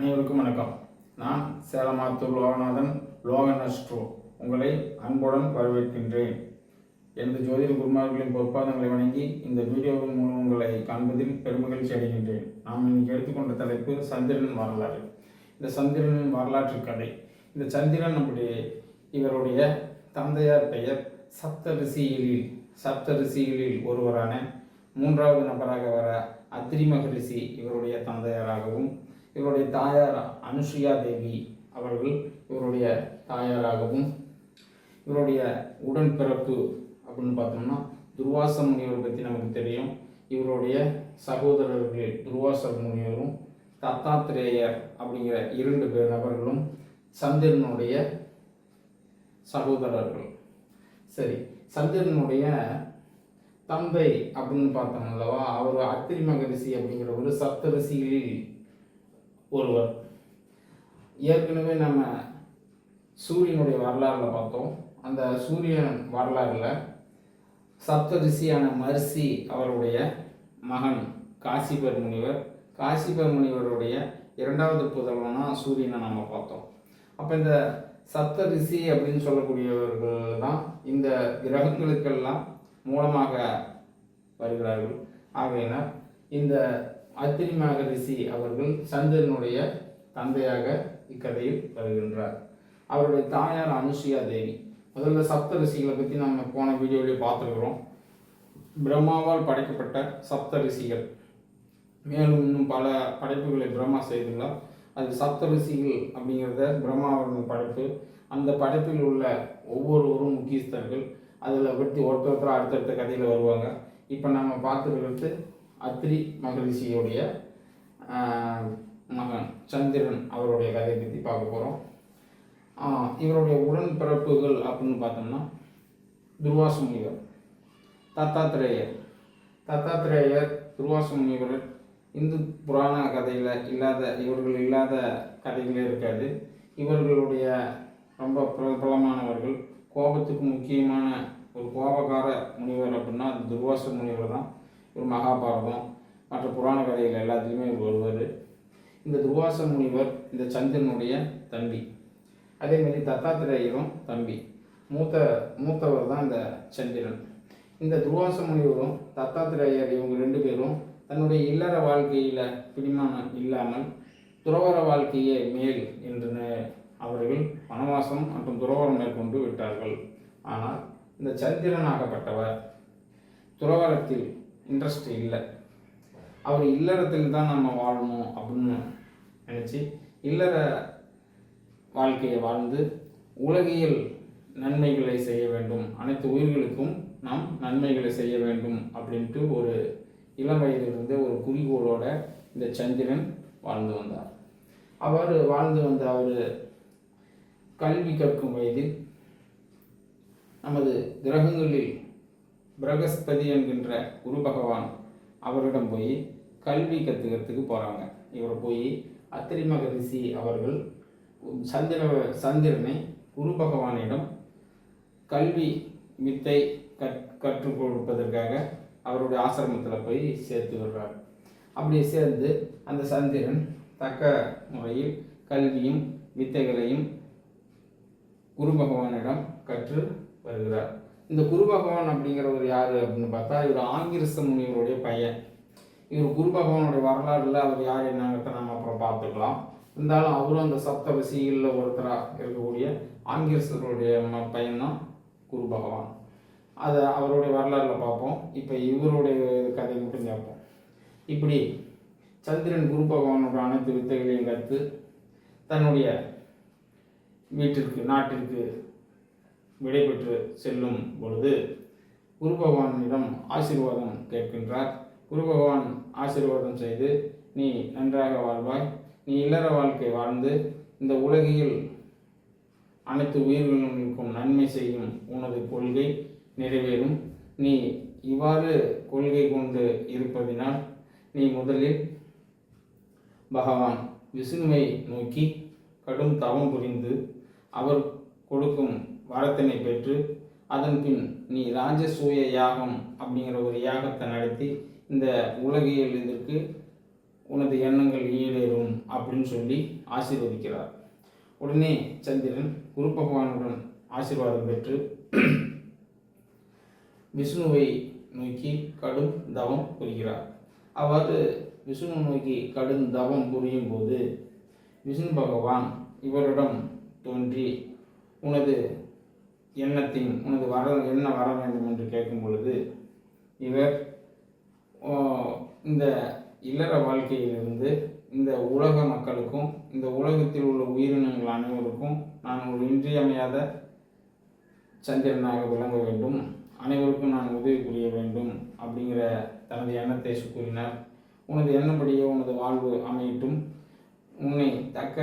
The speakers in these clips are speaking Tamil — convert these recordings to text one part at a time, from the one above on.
அனைவருக்கும் வணக்கம். நான் சேலமாத்தூர் லோகநாதன் லோகன் அஸ்ட்ரோ. உங்களை அன்புடன் வரவேற்கின்றேன். எனது ஜோதிட குருமார்களின் பொற்பாதங்களை வணங்கி இந்த வீடியோவின் மூலம் உங்களை காண்பதில் பெருமகிழ்ச்சி அடைகின்றேன். நாம் இன்னைக்கு எடுத்துக்கொண்ட தலைப்பு சந்திரன் வரலாறு. இந்த சந்திரனின் வரலாற்று கதை. இந்த சந்திரன் நம்முடைய இவருடைய தந்தையார் பெயர் சப்த சப்தரிசிகளில் சப்த ஒருவரான மூன்றாவது நபராக வர அத்ரி மகரிஷி இவருடைய தந்தையாராகவும் இவருடைய தாயார் அனுஷியா தேவி அவர்கள் இவருடைய தாயாராகவும் இவருடைய உடன்பிறப்பு அப்படின்னு பார்த்தோம்னா துர்வாச முனிவர் பற்றி நமக்கு தெரியும். இவருடைய சகோதரர்கள் துர்வாச முனிவரும் தத்தாத்திரேயர் அப்படிங்கிற இரண்டு பேர் நபர்களும் சந்திரனுடைய சகோதரர்கள். சரி சந்திரனுடைய தந்தை அப்படின்னு பார்த்தோம் அல்லவா? அவர் அத்திரி மகரிஷி அப்படிங்கிற ஒரு சப்தரிசிகளில் ஒருவர். ஏற்கனவே நம்ம சூரியனுடைய வரலாறுல பார்த்தோம். அந்த சூரியன் வரலாறுல சப்தரிஷியான மர்சி அவருடைய மகன் காசிபர் முனிவர். காசிபர் முனிவருடைய இரண்டாவது புதல்வனா சூரியனை நம்ம பார்த்தோம். அப்போ இந்த சப்த ரிஷி அப்படின்னு சொல்லக்கூடியவர்கள் தான் இந்த கிரகங்களுக்கெல்லாம் மூலமாக வருகிறார்கள். ஆகையினால் இந்த அத்திரி மகரிஷி அவர்கள் சந்திரனுடைய தந்தையாக இக்கதையில் வருகின்றார். அவருடைய தாயார் அனுசுயா தேவி. முதல்ல சப்த ரிஷிகளை பற்றி நம்ம போன வீடியோவிலேயே பார்த்துருக்குறோம். பிரம்மாவால் படைக்கப்பட்ட சப்த ரிஷிகள் மேலும் இன்னும் பல படைப்புகளை பிரம்மா செய்துள்ளார். அது சப்த ரிஷிகள் அப்படிங்கிறத பிரம்மாவின் படைப்பு அந்த படைப்பில் உள்ள ஒவ்வொருவரும் முக்கியஸ்தர்கள் அதில் பற்றி ஒருத்தர் ஒருத்தர் அடுத்தடுத்த கதையில் வருவாங்க. இப்போ நம்ம பார்த்துருக்கிறது அத்ரி மகரிஷியுடைய மகன் சந்திரன் அவருடைய கதையை பற்றி பார்க்க போகிறோம் இவருடைய உடன்பிறப்புகள் அப்படின்னு பார்த்தோம்னா துர்வாச முனிவர் தத்தாத்திரேயர். தத்தாத்திரேயர் துர்வாச முனிவர் இந்து புராண கதையில் இல்லாத இவர்கள் இல்லாத கதைகளே இருக்காது. இவர்களுடைய ரொம்ப பிரபலமானவர்கள் கோபத்துக்கு முக்கியமான ஒரு கோபக்கார முனிவர் அப்படின்னா அது துர்வாச முனிவர் தான். ஒரு மகாபாரதம் மற்ற புராண கதைகள் எல்லாத்துலேயுமே இவர் வருவார். இந்த துர்வாச முனிவர் இந்த சந்திரனுடைய தம்பி. அதேமாரி தத்தாத்திரேயரும் தம்பி. மூத்த மூத்தவர் தான் இந்த சந்திரன். இந்த துர்வாச முனிவரும் தத்தாத்திரேயர் இவங்க ரெண்டு பேரும் தன்னுடைய இல்லற வாழ்க்கையில் பிடிமானம் இல்லாமல் துறவர வாழ்க்கையே மேல் என்று அவர்கள் வனவாசம் மற்றும் துறவரம் மேற்கொண்டு விட்டார்கள். ஆனால் இந்த சந்திரனாகப்பட்டவர் துறவரத்தில் இன்ட்ரெஸ்ட் இல்லை. அவர் இல்லறத்தில் தான் நம்ம வாழணும் அப்படின்னு நினச்சி இல்லற வாழ்க்கையை வாழ்ந்து உலகியல் நன்மைகளை செய்ய வேண்டும். அனைத்து உயிர்களுக்கும் நாம் நன்மைகளை செய்ய வேண்டும் அப்படின்ட்டு ஒரு இளம் வயதிலிருந்து ஒரு குறிக்கோளோட இந்த சந்திரன் வாழ்ந்து வந்தார். அவர் வாழ்ந்து வந்த அவர் கல்வி கற்கும் வயதில் நமது கிரகங்களில் பிரகஸ்பதி என்கின்ற குரு பகவான் அவரிடம் போய் கல்வி கற்றுக்கிறதுக்கு போகிறாங்க இவர் போய் அத்திரி மகரிஷி அவர்கள் சந்திர சந்திரனை குரு பகவானிடம் கல்வி வித்தை கற் கற்றுக் கொடுப்பதற்காக அவருடைய ஆசிரமத்தில் போய் சேர்த்து விடுறார். அப்படி சேர்ந்து அந்த சந்திரன் தக்க முறையில் கல்வியும் வித்தைகளையும் குரு பகவானிடம் கற்று வருகிறார். இந்த குரு பகவான் அப்படிங்கிறவர் யார் அப்படின்னு பார்த்தா இவர் ஆங்கிரச முனிவருடைய பையன். இவர் குரு பகவானுடைய வரலாறுல அவர் யார் என்னங்கிறத நம்ம அப்புறம் பார்த்துக்கலாம். இருந்தாலும் அவரும் அந்த சப்த ஒருத்தராக இருக்கக்கூடிய ஆங்கிரசருடைய பையன்தான் குரு பகவான். அதை அவருடைய வரலாறுல பார்ப்போம். இப்போ இவருடைய கதை மட்டும் கேட்போம். இப்படி சந்திரன் குரு பகவானோட அனைத்து வித்தைகளையும் கற்று தன்னுடைய வீட்டிற்கு நாட்டிற்கு விடைபெற்று செல்லும் பொழுது குரு பகவானிடம் ஆசீர்வாதம் கேட்கின்றார். குரு பகவான் ஆசீர்வாதம் செய்து நீ நன்றாக வாழ்வாய். நீ இல்லற வாழ்க்கை வாழ்ந்து இந்த உலகில் அனைத்து உயிர்களுக்கும் நன்மை செய்யும் உனது கொள்கை நிறைவேறும். நீ இவ்வாறு கொள்கை கொண்டு இருப்பதினால் நீ முதலில் பகவான் விஷ்ணுவை நோக்கி கடும் தவம் புரிந்து அவர் கொடுக்கும் வரத்தினை பெற்று அதன் பின் நீ ராஜசூய யாகம் அப்படிங்கிற ஒரு யாகத்தை நடத்தி இந்த உலகியல் இதற்கு உனது எண்ணங்கள் ஈடேறும் அப்படின்னு சொல்லி ஆசீர்வதிக்கிறார். உடனே சந்திரன் குரு பகவானுடன் ஆசீர்வாதம் பெற்று விஷ்ணுவை நோக்கி கடும் தவம் புரிகிறார். அவ்வாறு விஷ்ணு நோக்கி கடும் தவம் புரியும் போது விஷ்ணு பகவான் இவரிடம் தோன்றி உனது எண்ணத்தின் உனது வர என்ன வர வேண்டும் என்று கேட்கும் பொழுது இவர் ஓ, இந்த இல்லற வாழ்க்கையிலிருந்து இந்த உலக மக்களுக்கும் இந்த உலகத்தில் உள்ள உயிரினங்கள் அனைவருக்கும் நான் ஒரு இன்றியமையாத சந்திரனாக விளங்க வேண்டும். அனைவருக்கும் நான் உதவி புரிய வேண்டும் அப்படிங்கிற தனது எண்ணத்தை கூறினார் உனது எண்ணப்படியே உனது வாழ்வு அமையட்டும். உன்னை தக்க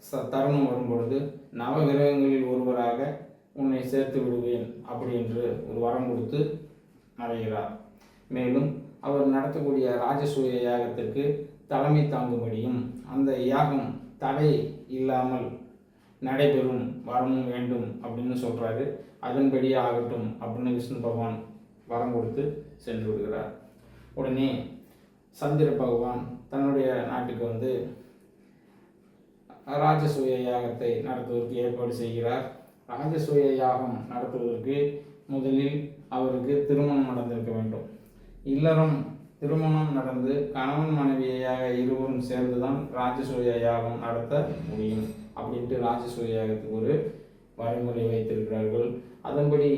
ச தருணம் வரும் பொழுது நவகிரகங்களில் ஒருவராக உன்னை சேர்த்து விடுவேன் அப்படி என்று ஒரு வரம் கொடுத்து மறைகிறார். மேலும் அவர் நடத்தக்கூடிய ராஜசூய யாகத்திற்கு தலைமை தாங்கும்படியும் அந்த யாகம் தடை இல்லாமல் நடைபெறும் வரமும் வேண்டும் அப்படின்னு சொல்கிறாரு அதன்படியே ஆகட்டும் அப்படின்னு விஷ்ணு பகவான் வரம் கொடுத்து சென்று விடுகிறார். உடனே சந்திர பகவான் தன்னுடைய நாட்டுக்கு வந்து ராஜசூய யாகத்தை நடத்துவதற்கு ஏற்பாடு செய்கிறார். ராஜசூய யாகம் நடத்துவதற்கு முதலில் அவருக்கு திருமணம் நடந்திருக்க வேண்டும். இல்லறம் திருமணம் நடந்து கணவன் மனைவியாக இருவரும் சேர்ந்து தான் ராஜசூய யாகம் நடத்த முடியும் அப்படின்ட்டு ராஜசூய யாகத்துக்கு ஒரு வழிமுறை வைத்திருக்கிறார்கள். அதன்படி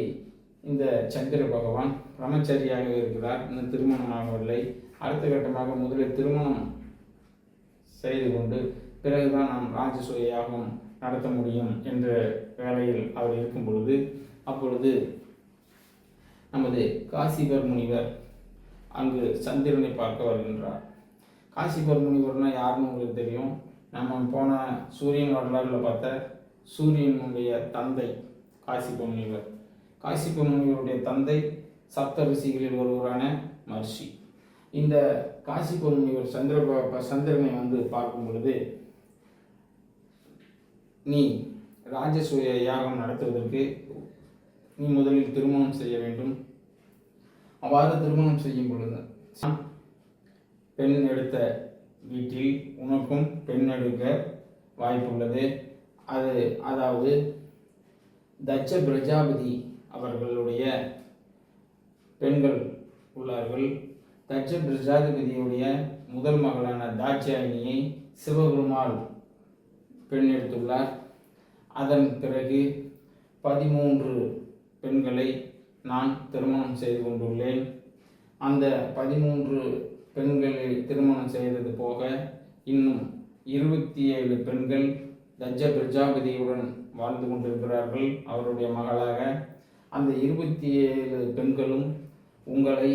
இந்த சந்திர பகவான் பிரம்மச்சரியாக இருக்கிறார். இன்னும் திருமணம் ஆகவில்லை அடுத்த கட்டமாக முதலில் திருமணம் செய்து கொண்டு பிறகுதான் நாம் ராஜசூய யாகம் நடத்த முடியும் என்ற வேலையில் அவர் இருக்கும் பொழுது அப்பொழுது நமது காசிபர் முனிவர் அங்கு சந்திரனை பார்க்க வருகின்றார். காசிபர் முனிவர்னா யாருன்னு உங்களுக்கு தெரியும்? நம்ம போன சூரியன் வரலாறுல பார்த்த சூரியனுடைய தந்தை காசிப முனிவர். காசிப முனிவருடைய தந்தை சப்த ரிஷிகளில் ஒருவரான மர்ஷி. இந்த காசிப முனிவர் சந்திர சந்திரனை வந்து பார்க்கும் பொழுது நீ ராஜசூய யாகம் நடத்துவதற்கு நீ முதலில் திருமணம் செய்ய வேண்டும். அவ்வாறு திருமணம் செய்யும் பொழுது பெண் எடுத்த வீட்டில் உனக்கும் பெண் எடுக்க வாய்ப்புள்ளது. அது அதாவது தட்ச பிரஜாபதி அவர்களுடைய பெண்கள் உள்ளார்கள். தட்ச பிரஜாதிபதியுடைய முதல் மகளான தாட்சாயினியை சிவபெருமாள் பெண் எடுத்துள்ளார் அதன் பிறகு பதிமூன்று பெண்களை நான் திருமணம் செய்து கொண்டுள்ளேன். அந்த பதிமூன்று பெண்களை திருமணம் செய்தது போக இன்னும் இருபத்தி ஏழு பெண்கள் தஜ பிரஜாபதியுடன் வாழ்ந்து கொண்டிருக்கிறார்கள் அவருடைய மகளாக. அந்த இருபத்தி ஏழு பெண்களும் உங்களை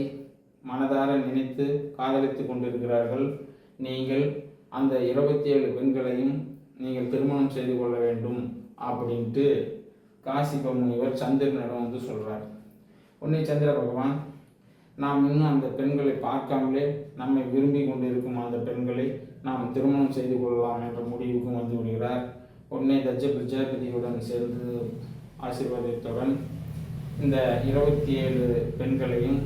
மனதார நினைத்து காதலித்து கொண்டிருக்கிறார்கள். நீங்கள் அந்த இருபத்தி ஏழு பெண்களையும் நீங்கள் திருமணம் செய்து கொள்ள வேண்டும் அப்படின்ட்டு காசிப முனிவர் சந்திரனிடம் வந்து சொல்கிறார் உன்னை சந்திர பகவான் நாம் இன்னும் அந்த பெண்களை பார்க்காமலே நம்மை விரும்பி கொண்டிருக்கும் அந்த பெண்களை நாம் திருமணம் செய்து கொள்ளலாம் என்ற முடிவுக்கும் வந்து விடுகிறார். உடனே தஜ பிரஜாபதியுடன் சேர்ந்து ஆசீர்வாதத்துடன் இந்த இருபத்தி ஏழு பெண்களையும்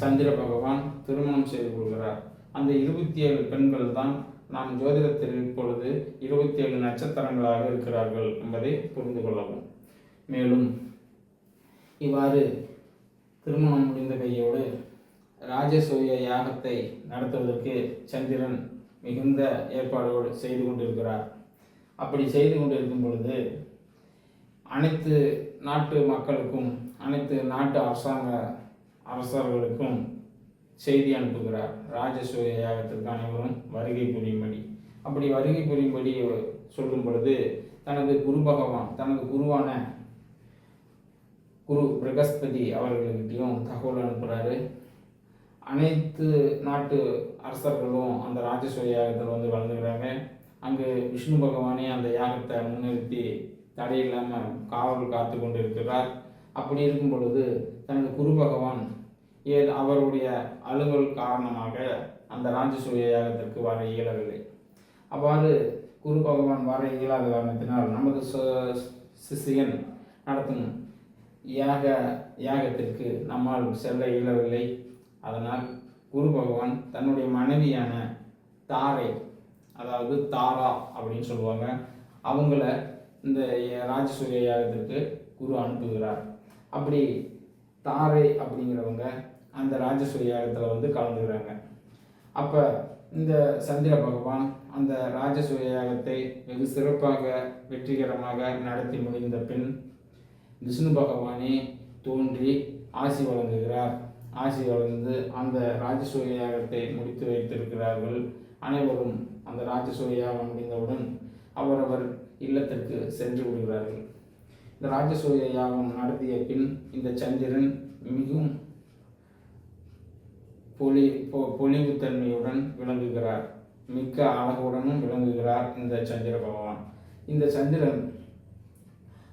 சந்திர பகவான் திருமணம் செய்து கொள்கிறார். அந்த இருபத்தி ஏழு பெண்கள் தான் நாம் ஜோதிடத்தில் இப்பொழுது இருபத்தி ஏழு நட்சத்திரங்களாக இருக்கிறார்கள் என்பதை புரிந்து கொள்ளவும். மேலும் இவ்வாறு திருமணம் முடிந்த கையோடு ராஜசூய யாகத்தை நடத்துவதற்கு சந்திரன் மிகுந்த ஏற்பாடோடு செய்து கொண்டிருக்கிறார். அப்படி செய்து கொண்டிருக்கும் பொழுது அனைத்து நாட்டு மக்களுக்கும் அனைத்து நாட்டு அரசாங்க அரசர்களுக்கும் செய்தி அனுப்புகிறார். ராஜசூய யாகத்திற்கு அனைவரும் வருகை புரியும்படி. அப்படி வருகை புரியும்படி சொல்லும் பொழுது தனது குரு பகவான் தனது குருவான குரு பிரகஸ்பதி அவர்கள்கிட்டயும் தகவல் அனுப்புகிறாரு அனைத்து நாட்டு அரசர்களும் அந்த ராஜசூய யாகத்தில் வந்து வளர்ந்துக்கிறாங்க அங்கு விஷ்ணு பகவானே அந்த யாகத்தை முன்னிறுத்தி தடையில்லாமல் காவல் காத்து கொண்டு இருக்கிறார் அப்படி இருக்கும் பொழுது தனது குரு பகவான் ஏ அவருடைய அலுவல் காரணமாக அந்த ராஜசூய யாகத்திற்கு வர இயலவில்லை? அவ்வாறு குரு பகவான் வர இயலாத காரணத்தினால் நமது சு- நடத்தும் யாக யாகத்திற்கு நம்மால் செல்ல இயலவில்லை. அதனால் குரு பகவான் தன்னுடைய மனைவியான தாரை அதாவது தாரா அப்படின்னு சொல்லுவாங்க அவங்கள இந்த ராஜசூய யாகத்திற்கு குரு அனுப்புகிறார். அப்படி தாரை அப்படிங்கிறவங்க அந்த ராஜசூய யாகத்தில் வந்து கலந்துக்கிறாங்க. அப்போ இந்த சந்திர பகவான் அந்த ராஜசூரிய யாகத்தை வெகு சிறப்பாக வெற்றிகரமாக நடத்தி முடிந்த பின் விஷ்ணு பகவானே தோன்றி ஆசி வழங்குகிறார். ஆசி வழங்கு அந்த ராஜசூய யாகத்தை முடித்து வைத்திருக்கிறார்கள். அனைவரும் அந்த ராஜசூய யாகம் முடிந்தவுடன் அவரவர் இல்லத்திற்கு சென்று விடுகிறார்கள். இந்த ராஜசூய யாகம் நடத்திய பின் இந்த சந்திரன் மிகவும் பொலி பொ- பொலிவுத்தன்மையுடன் விளங்குகிறார். மிக்க அழகுடனும் விளங்குகிறார் இந்த சந்திர பகவான். இந்த சந்திரன்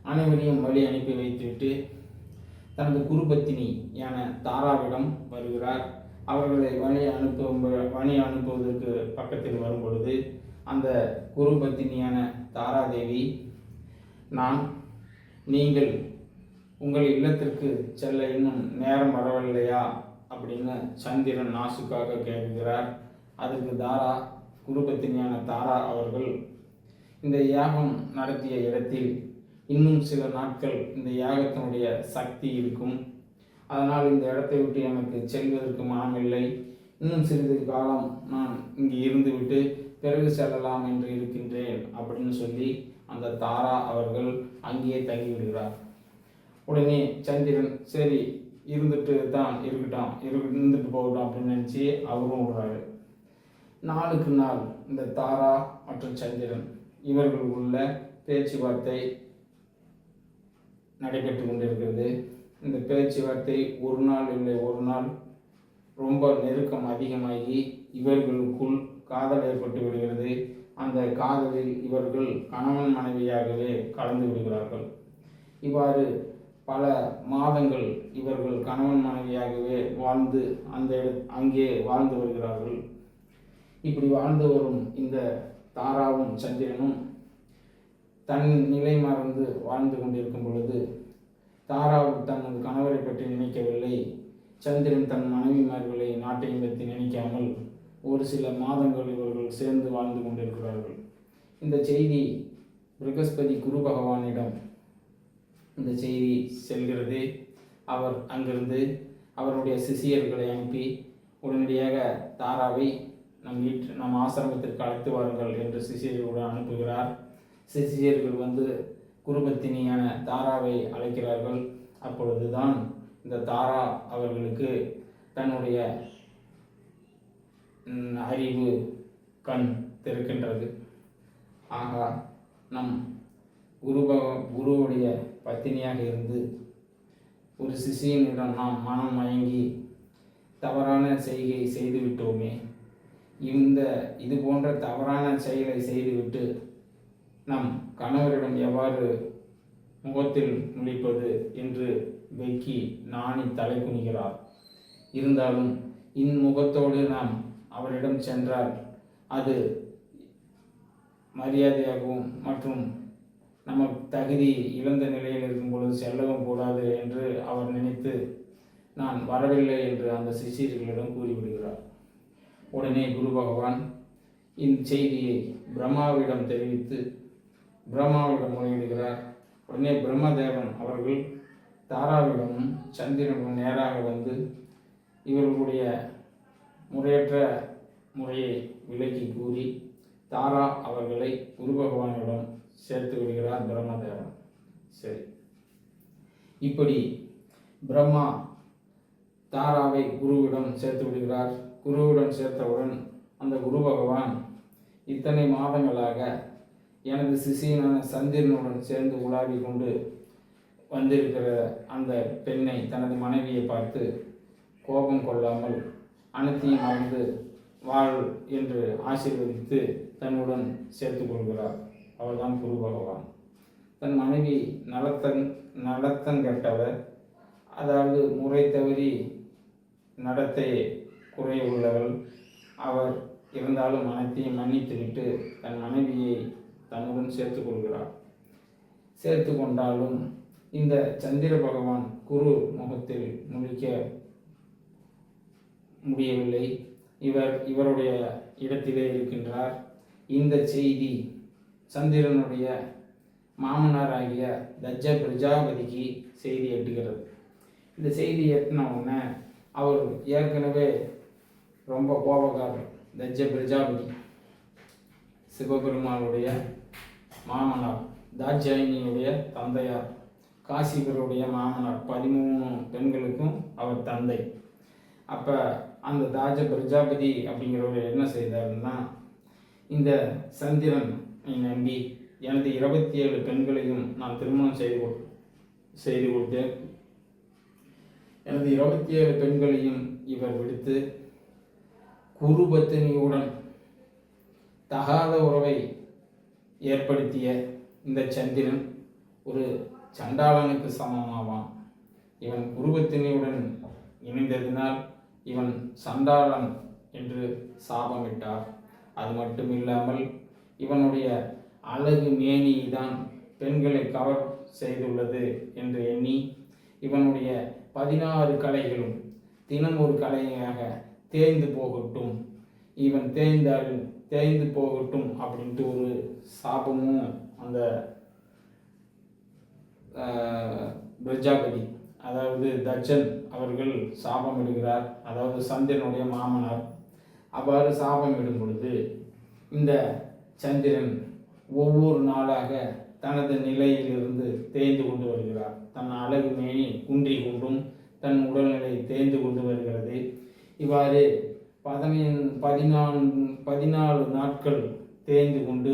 அனைவரையும் வழி அனுப்பி வைத்துவிட்டு தனது குருபத்தினி என தாராவிடம் வருகிறார். அவர்களை வழி அனுப்பும் வழி அனுப்புவதற்கு பக்கத்தில் வரும் பொழுது அந்த குருபத்தினியான தாராதேவி நான் நீங்கள் உங்கள் இல்லத்திற்கு செல்ல இன்னும் நேரம் வரவில்லையா? அப்படின்னு சந்திரன் நாசுக்காக கேட்கிறார். அதற்கு தாரா குடும்பத்தினான தாரா அவர்கள் இந்த யாகம் நடத்திய இடத்தில் இன்னும் சில நாட்கள் இந்த யாகத்தினுடைய சக்தி இருக்கும். அதனால் இந்த இடத்தை விட்டு எனக்கு செல்வதற்கு மனமில்லை இன்னும் சிறிது காலம் நான் இங்கே இருந்துவிட்டு பிறகு செல்லலாம் என்று இருக்கின்றேன் அப்படின்னு சொல்லி அந்த தாரா அவர்கள் அங்கேயே தங்கிவிடுகிறார். உடனே சந்திரன் சரி இருந்துட்டு தான் இருக்கட்டும் இரு இருந்துட்டு போகட்டும் அப்படின்னு நினச்சி அவரும் விடுறாரு நாளுக்கு நாள் இந்த தாரா மற்றும் சந்திரன் இவர்களுக்குள்ள பேச்சுவார்த்தை நடைபெற்று கொண்டிருக்கிறது. இந்த பேச்சுவார்த்தை ஒரு நாள் இல்லை ஒரு நாள் ரொம்ப நெருக்கம் அதிகமாகி இவர்களுக்குள் காதல் ஏற்பட்டு விடுகிறது. அந்த காதலில் இவர்கள் கணவன் மனைவியாகவே கலந்து விடுகிறார்கள். இவ்வாறு பல மாதங்கள் இவர்கள் கணவன் மனைவியாகவே வாழ்ந்து அந்த இட- அங்கே வாழ்ந்து வருகிறார்கள். இப்படி வாழ்ந்து வரும் இந்த தாராவும் சந்திரனும் தன் நிலை மறந்து வாழ்ந்து கொண்டிருக்கும் பொழுது தாராவும் தனது கணவரை பற்றி நினைக்கவில்லை. சந்திரன் தன் மனைவிமார்களை நாட்டையும் பற்றி நினைக்காமல் ஒரு சில மாதங்கள் இவர்கள் சேர்ந்து வாழ்ந்து கொண்டிருக்கிறார்கள். இந்த செய்தி பிரகஸ்பதி குரு பகவானிடம் இந்த செய்தி செல்கிறது. அவர் அங்கிருந்து அவருடைய சிஷியர்களை அனுப்பி உடனடியாக தாராவை நம் வீட்டு நம் ஆசிரமத்திற்கு அழைத்து வாருங்கள் என்று சிஷியர்களுடன் அனுப்புகிறார். சிசியர்கள் வந்து குருபத்தினியான தாராவை அழைக்கிறார்கள். அப்பொழுதுதான் இந்த தாரா அவர்களுக்கு தன்னுடைய அறிவு கண் திறக்கின்றது. ஆகா நம் குருப குருவுடைய பத்தினியாக இருந்து ஒரு சிஷியனிடம் நாம் மனம் மயங்கி தவறான செய்கை செய்துவிட்டோமே இந்த இது போன்ற தவறான செயலை செய்துவிட்டு நம் கணவரிடம் எவ்வாறு முகத்தில் முழிப்பது என்று வெக்கி நாணி தலை குனிகிறார். இருந்தாலும் இன்முகத்தோடு நாம் அவரிடம் சென்றால் அது மரியாதையாகவும் மற்றும் நம்ம தகுதி இழந்த நிலையில் இருக்கும் பொழுது செல்லவும் கூடாது என்று அவர் நினைத்து நான் வரவில்லை என்று அந்த சிஷியர்களிடம் கூறிவிடுகிறார். உடனே குரு பகவான் இந்த செய்தியை பிரம்மாவிடம் தெரிவித்து பிரம்மாவிடம் முறையிடுகிறார். உடனே பிரம்மதேவன் அவர்கள் தாராவிடமும் சந்திரனும் நேராக வந்து இவர்களுடைய முறையற்ற முறையை விலக்கி கூறி தாரா அவர்களை குரு பகவானிடம் சேர்த்து விடுகிறார் பிரம்மதேவன். சரி. இப்படி பிரம்மா தாராவை குருவிடம் சேர்த்து விடுகிறார். குருவிடம் சேர்த்தவுடன் அந்த குரு பகவான் இத்தனை மாதங்களாக எனது சிஷியனான சந்திரனுடன் சேர்ந்து உலாவி கொண்டு வந்திருக்கிற அந்த பெண்ணை தனது மனைவியை பார்த்து கோபம் கொள்ளாமல் அனைத்தையும் மறந்து வாழ் என்று ஆசீர்வதித்து தன்னுடன் சேர்த்து கொள்கிறார். அவர்தான் குரு பகவான். தன் மனைவி நலத்தன் நலத்தங்கெட்டவர் அதாவது முறை தவறி நடத்தை குறை உள்ளவள். அவர் இருந்தாலும் அனைத்தையும் மன்னித்துவிட்டு தன் மனைவியை தன்னுடன் சேர்த்து கொள்கிறார். சேர்த்து கொண்டாலும் இந்த சந்திர பகவான் குரு முகத்தில் முழிக்க முடியவில்லை. இவர் இவருடைய இடத்திலே இருக்கின்றார். இந்த செய்தி சந்திரனுடைய மாமனாராகிய தஜ பிரஜாபதிக்கு செய்தி எட்டுகிறது. இந்த செய்தி எட்டின உடனே அவர் ஏற்கனவே ரொம்ப கோபக்காரர் தஜ்ஜ பிரஜாபதி. சிவபெருமானுடைய மாமனார் தாட்சாயினியுடைய தந்தையார் காசிபருடைய மாமனார் பதிமூணு பெண்களுக்கும் அவர் தந்தை. அப்போ அந்த தாஜ பிரஜாபதி அப்படிங்கிறவர் என்ன செய்தாருன்னா இந்த சந்திரன் நம்பி எனது இருபத்தி ஏழு பெண்களையும் நான் திருமணம் செய்து கொடு செய்து கொடுத்தேன் எனது இருபத்தி ஏழு பெண்களையும் இவர் விடுத்து குருபத்தினியுடன் தகாத உறவை ஏற்படுத்திய இந்த சந்திரன் ஒரு சண்டாளனுக்கு சமமாவான். இவன் குருபத்தினியுடன் இணைந்ததினால் இவன் சண்டாளன் என்று சாபமிட்டார். அது மட்டும் இல்லாமல் இவனுடைய அழகு மேனி தான் பெண்களை கவர் செய்துள்ளது என்று எண்ணி இவனுடைய பதினாறு கலைகளும் தினம் ஒரு கலையாக தேய்ந்து போகட்டும். இவன் தேய்ந்தாலும் தேய்ந்து போகட்டும் அப்படின்ட்டு ஒரு சாபமும் அந்த பிரஜாபதி அதாவது தச்சன் அவர்கள் சாபம் இடுகிறார் அதாவது சந்திரனுடைய மாமனார். அவ்வாறு சாபம் பொழுது இந்த சந்திரன் ஒவ்வொரு நாளாக தனது நிலையிலிருந்து தேய்ந்து கொண்டு வருகிறார். தன் அழகு மேனி குன்றி கொண்டும் தன் உடல்நிலை தேய்ந்து கொண்டு வருகிறது. இவ்வாறு பதினைந்து பதினான்கு பதினாலு நாட்கள் தேய்ந்து கொண்டு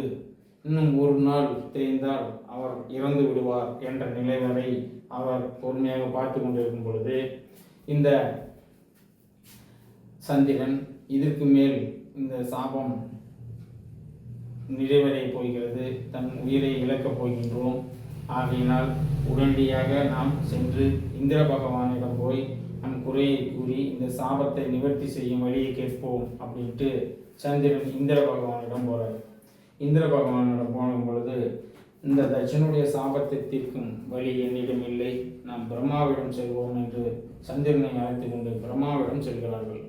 இன்னும் ஒரு நாள் தேய்ந்தால் அவர் இறந்து விடுவார் என்ற நிலை வரை அவர் பொறுமையாக பார்த்து கொண்டிருக்கும் பொழுது இந்த சந்திரன் இதற்கு மேல் இந்த சாபம் நிறைவடையப் போகிறது. தன் உயிரை இழக்கப் போகின்றோம். ஆகையினால் உடனடியாக நாம் சென்று இந்திர பகவானிடம் போய் நம் குறையை கூறி இந்த சாபத்தை நிவர்த்தி செய்யும் வழியை கேட்போம் அப்படின்ட்டு சந்திரன் இந்திர பகவானிடம் போகிறார் இந்திர பகவானிடம் போன பொழுது இந்த தட்சனுடைய சாபத்தை தீர்க்கும் வழி என்னிடம் இல்லை. நாம் பிரம்மாவிடம் செல்வோம் என்று சந்திரனை அழைத்து கொண்டு பிரம்மாவிடம் செல்கிறார்கள்.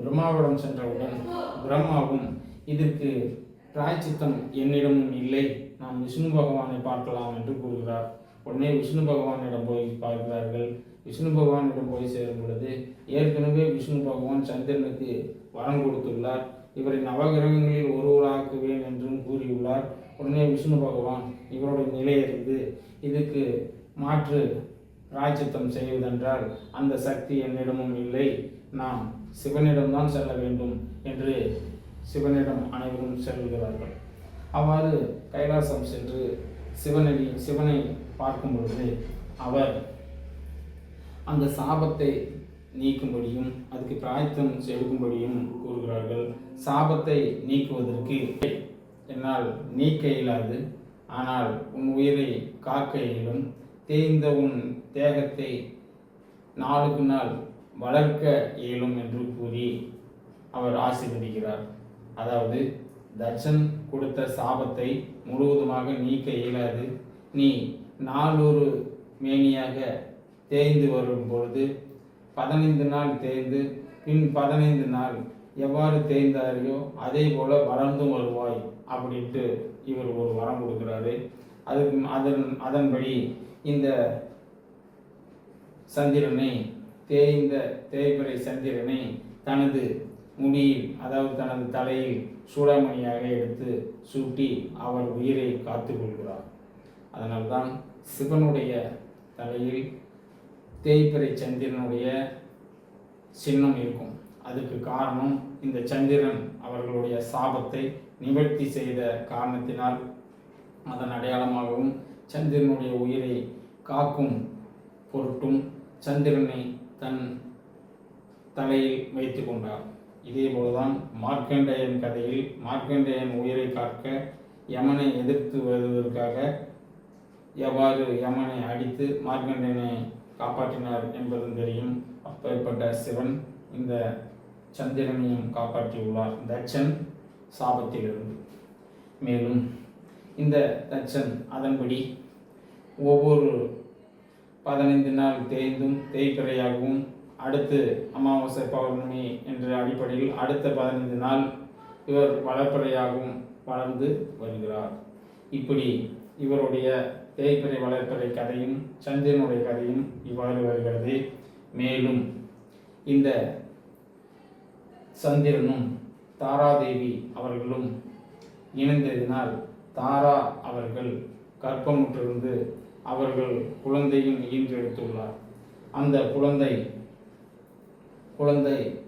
பிரம்மாவிடம் சென்றவுடன் பிரம்மாவும் இதற்கு பிராய்ச்சித்தம் என்னிடமும் இல்லை. நாம் விஷ்ணு பகவானை பார்க்கலாம் என்று கூறுகிறார். உடனே விஷ்ணு பகவானிடம் போய் பார்க்கிறார்கள். விஷ்ணு பகவானிடம் போய் சேரும் பொழுது ஏற்கனவே விஷ்ணு பகவான் சந்திரனுக்கு வரம் கொடுத்துள்ளார். இவரை நவகிரகங்களில் ஒருவராக்குவேன் என்றும் கூறியுள்ளார். உடனே விஷ்ணு பகவான் இவருடைய நிலையறிந்து இதுக்கு மாற்று ராஜ்யத்தம் செய்வதென்றால் அந்த சக்தி என்னிடமும் இல்லை. நாம் சிவனிடம்தான் செல்ல வேண்டும் என்று சிவனிடம் அனைவரும் செல்கிறார்கள். அவ்வாறு கைலாசம் சென்று சிவனடி சிவனை பார்க்கும் பொழுது அவர் அந்த சாபத்தை நீக்கும்படியும் அதுக்கு பிராயத்தம் செலுக்கும்படியும் கூறுகிறார்கள். சாபத்தை நீக்குவதற்கு என்னால் நீக்க இயலாது. ஆனால் உன் உயிரை காக்க இயலும். தேய்ந்த உன் தேகத்தை நாளுக்கு நாள் வளர்க்க இயலும் என்று கூறி அவர் ஆசீர்வதிக்கிறார் அதாவது தட்சன் கொடுத்த சாபத்தை முழுவதுமாக நீக்க இயலாது. நீ நாளொரு மேனியாக தேய்ந்து வரும் பொழுது பதினைந்து நாள் தேய்ந்து பின் பதினைந்து நாள் எவ்வாறு தேய்ந்தாரையோ அதே போல வளர்ந்தும் வருவாய் அப்படின்ட்டு இவர் ஒரு வரம் கொடுக்குறாரு. அதுக்கு அதன் அதன்படி இந்த சந்திரனை தேய்ந்த தேய்பிறை சந்திரனை தனது முடியில் அதாவது தனது தலையில் சூடாமணியாக எடுத்து சூட்டி அவர் உயிரை காத்து கொள்கிறார் அதனால்தான் சிவனுடைய தலையில் தேய்பிறை சந்திரனுடைய சின்னம் இருக்கும். அதுக்கு காரணம் இந்த சந்திரன் அவர்களுடைய சாபத்தை நிவர்த்தி செய்த காரணத்தினால் அதன் அடையாளமாகவும் சந்திரனுடைய உயிரை காக்கும் பொருட்டும் சந்திரனை தன் தலையில் வைத்து கொண்டார். இதே போலதான் மார்க்கண்டேயன் கதையில் மார்க்கண்டேயன் உயிரை காக்க யமனை எதிர்த்து வருவதற்காக எவ்வாறு யமனை அடித்து மார்க்கண்டேயனை காப்பாற்றினார் என்பதும் தெரியும். அப்பேற்பட்ட சிவன் இந்த சந்திரனையும் காப்பாற்றியுள்ளார். தட்சன் சாபத்திலிருந்து. மேலும் இந்த தட்சன் அதன்படி ஒவ்வொரு பதினைந்து நாள் தேய்ந்தும் தேய்பிறையாகவும் அடுத்து அமாவாசை பௌர்ணமி என்ற அடிப்படையில் அடுத்த பதினைந்து நாள் இவர் வளர்ப்பறையாகவும் வளர்ந்து வருகிறார். இப்படி இவருடைய தேய்பிறை வளர்ப்பறை கதையும் சந்திரனுடைய கதையும் இவ்வாறு வருகிறது. மேலும் இந்த சந்திரனும் தாராதேவி அவர்களும் இணைந்ததினால் தாரா அவர்கள் கற்பமுற்றிருந்து அவர்கள் குழந்தையும் ஈன்றெடுத்துள்ளார் அந்த குழந்தை குழந்தை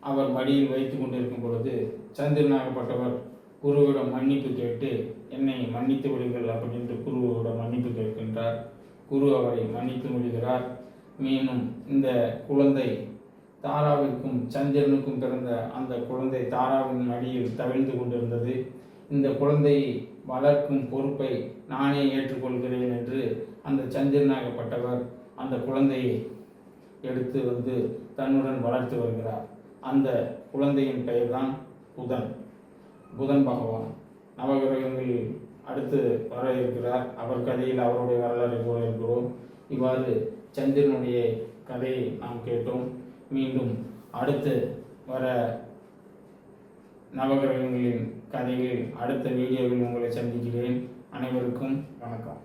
அவர் மடியில் வைத்து கொண்டிருக்கும் பொழுது சந்திரனாகப்பட்டவர் குருவிடம் மன்னிப்பு கேட்டு என்னை மன்னித்து விடுங்கள் அப்படின்ட்டு குருவோட மன்னிப்பு கேட்கின்றார். குரு அவரை மன்னித்து விடுகிறார். மேலும் இந்த குழந்தை தாராவிற்கும் சந்திரனுக்கும் பிறந்த அந்த குழந்தை தாராவின் மடியில் தவிழ்ந்து கொண்டிருந்தது. இந்த குழந்தையை வளர்க்கும் பொறுப்பை நானே ஏற்றுக்கொள்கிறேன் என்று அந்த சந்திரனாகப்பட்டவர் அந்த குழந்தையை எடுத்து வந்து தன்னுடன் வளர்த்து வருகிறார். அந்த குழந்தையின் பெயர்தான் புதன். புதன் பகவான். நவகிரகங்களில் அடுத்து வர இருக்கிறார். அவர் கதையில் அவருடைய வரலாறை கூற இருக்கிறோம். இவ்வாறு சந்திரனுடைய கதையை நாம் கேட்டோம். மீண்டும் அடுத்து வர நவகிரகங்களின் கதையில் அடுத்த வீடியோவில் உங்களை சந்திக்கிறேன். அனைவருக்கும் வணக்கம்.